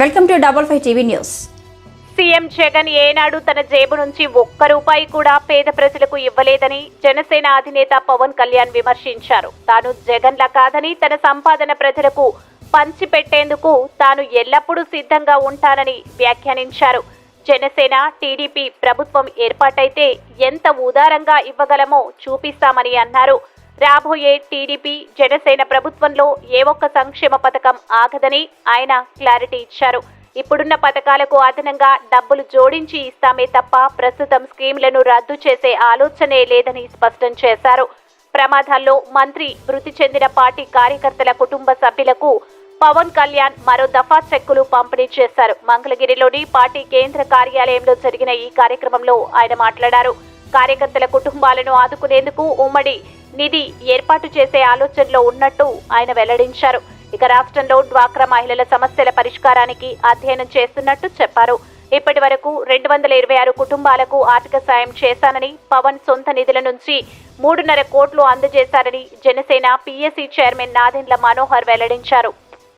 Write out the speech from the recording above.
Welcome to double five TV news. CM Jagan ఏనాడు తన జేబు నుంచి ఒక్క రూపాయి కూడా పేద ప్రజలకు ఇవ్వలేదని జనసేన అధినేత పవన్ కళ్యాణ్ విమర్శించారు. తాను జగన్లా కాదని తన సంపాదన ప్రజలకు పంచిపెట్టేందుకు తాను ఎల్లప్పుడూ సిద్ధంగా ఉంటానని వ్యాఖ్యానించారు. జనసేన టీడీపీ ప్రభుత్వం ఏర్పాటైతే ఎంత ఉదారంగా ఇవ్వగలమో చూపిస్తామని అన్నారు. రాబోయే టీడీపీ జనసేన ప్రభుత్వంలో ఏ ఒక్క సంక్షేమ పథకం ఆగదని ఆయన క్లారిటీ ఇచ్చారు. ఇప్పుడున్న పథకాలకు అదనంగా డబ్బులు జోడించి ఇస్తామే తప్ప ప్రస్తుతం స్కీమ్లను రద్దు చేసే ఆలోచనే లేదని స్పష్టం చేశారు. ప్రమాదాల్లో మంత్రి మృతి చెందిన పార్టీ కార్యకర్తల కుటుంబ సభ్యులకు పవన్ కళ్యాణ్ మరో దఫా చెక్కులు పంపిణీ చేశారు. మంగళగిరిలోని పార్టీ కేంద్ర కార్యాలయంలో జరిగిన ఈ కార్యక్రమంలో ఆయన మాట్లాడారు. కార్యకర్తల కుటుంబాలను ఆదుకునేందుకు ఉమ్మడి నిధి ఏర్పాటు చేసే ఆలోచనలో ఉన్నట్టు ఆయన వెల్లడించారు. ఇక రాష్ట్రంలో డ్వాక్రా మహిళల సమస్యల పరిష్కారానికి అధ్యయనం చేస్తున్నట్టు చెప్పారు. ఇప్పటి వరకు రెండు వందల ఇరవై ఆరు కుటుంబాలకు ఆర్థిక సాయం చేశానని పవన్ సొంత నిధుల నుంచి మూడున్నర కోట్లు అందజేశారని జనసేన పీఎస్సీ చైర్మన్ నాదెండ్ల మనోహర్ వెల్లడించారు.